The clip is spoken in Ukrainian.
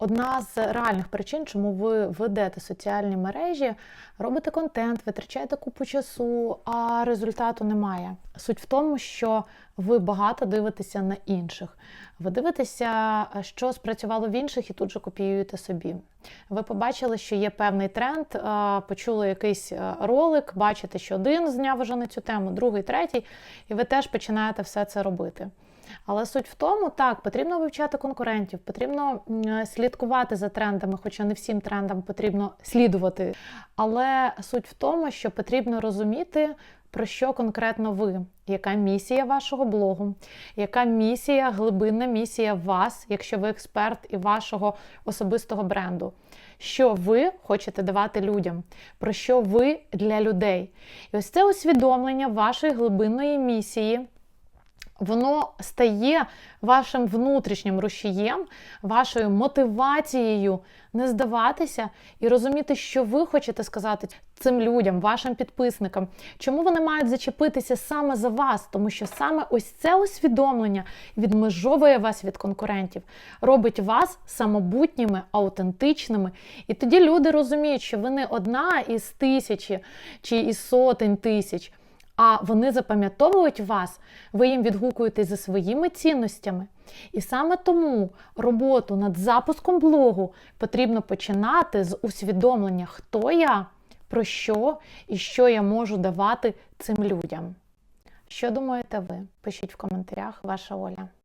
Одна з реальних причин, чому ви ведете соціальні мережі, робите контент, витрачаєте купу часу, а результату немає. Суть в тому, що ви багато дивитеся на інших. Ви дивитеся, що спрацювало в інших, і тут же копіюєте собі. Ви побачили, що є певний тренд, почули якийсь ролик, бачите, що один зняв уже на цю тему, другий, третій, і ви теж починаєте все це робити. Але суть в тому, так, потрібно вивчати конкурентів, потрібно слідкувати за трендами, хоча не всім трендам потрібно слідувати. Але суть в тому, що потрібно розуміти, про що конкретно ви, яка місія вашого блогу, яка місія, глибинна місія вас, якщо ви експерт і вашого особистого бренду. Що ви хочете давати людям, про що ви для людей. І ось це усвідомлення вашої глибинної місії воно стає вашим внутрішнім рушієм, вашою мотивацією не здаватися і розуміти, що ви хочете сказати цим людям, вашим підписникам, чому вони мають зачепитися саме за вас, тому що саме ось це усвідомлення відмежовує вас від конкурентів, робить вас самобутніми, аутентичними. І тоді люди розуміють, що ви не одна із тисячі чи із сотень тисяч а вони запам'ятовують вас, ви їм відгукуєте за своїми цінностями. І саме тому роботу над запуском блогу потрібно починати з усвідомлення, хто я, про що і що я можу давати цим людям. Що думаєте ви? Пишіть в коментарях, ваша Оля.